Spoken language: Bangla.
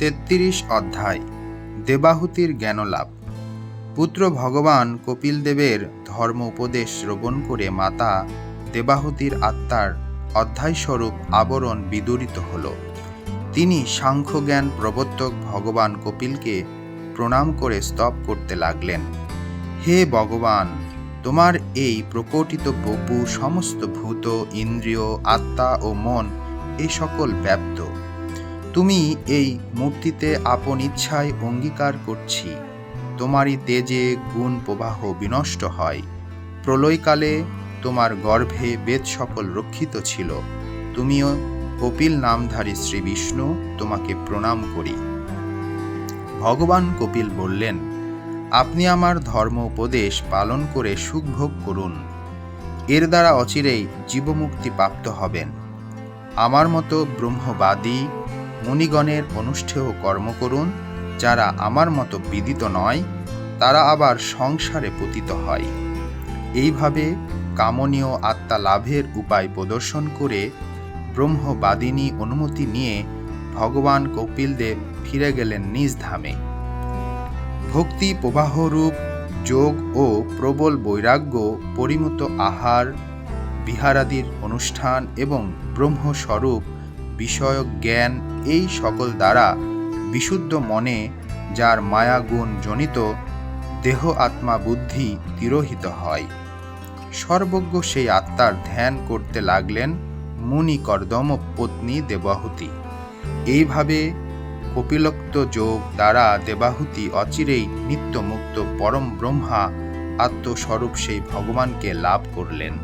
তেত্রিশ অধ্যায়, দেবাহুতির জ্ঞানলাভ। পুত্র ভগবান কপিল দেবের ধর্ম উপদেশ শ্রবণ করে মাতা দেবাহুতির আত্মার অধ্যায়স্বরূপ আবরণ বিদূরিত হল। তিনি সাংখ্যজ্ঞান প্রবর্তক ভগবান কপিলকে প্রণাম করে স্তব করতে লাগলেন। হে ভগবান, তোমার এই প্রকটিত বপু সমস্ত ভূত, ইন্দ্রিয়, আত্মা ও মন এই সকল ব্যাপ্ত। তুমি এই মূর্তিতে আপন ইচ্ছায় অঙ্গীকার করছি। তোমারই তেজে গুণ প্রবাহ বিনষ্ট হয়। প্রলয়কালে তোমার গর্ভে বেদ সকল রক্ষিত ছিল। তুমিও কপিল নামধারী শ্রী বিষ্ণু তোমাকে প্রণাম করি। ভগবান কপিল বললেন, আপনি আমার ধর্ম উপদেশ পালন করে সুখভোগ করুন। এর দ্বারা অচিরেই জীবমুক্তি প্রাপ্ত হবেন। আমার মতো ব্রহ্মবাদী মুনিগণের অনুষ্ঠেয় কর্ম করুন, যারা আমার মতো বিদিত নয়, তারা আবার সংসারে পতিত হয়। এইভাবে কামনীয় আত্মা লাভের উপায় প্রদর্শন করে ব্রহ্মবাদিনী অনুমতি নিয়ে ভগবান কপিলদেব ফিরে গেলেন নিজ ধামে। ভক্তি প্রবাহরূপ যোগ ও প্রবল বৈরাগ্য পরিমত আহার, বিহারাদির অনুষ্ঠান এবং ব্রহ্মস্বরূপ বিষয়ক জ্ঞান এই সকল দ্বারা বিশুদ্ধ মনে যার মায়াগুণ জনিত দেহ আত্মা বুদ্ধি তিরোহিত হয়। সর্বজ্ঞ সেই আত্মার ধ্যান করতে লাগলেন মুনি কর্দম পত্নী দেবাহুতি। এইভাবে কপিলোক্ত যোগ দ্বারা দেবাহুতি অচিরেই নিত্যমুক্ত পরম ব্রহ্মা আত্মস্বরূপ সেই ভগবানকে লাভ করলেন।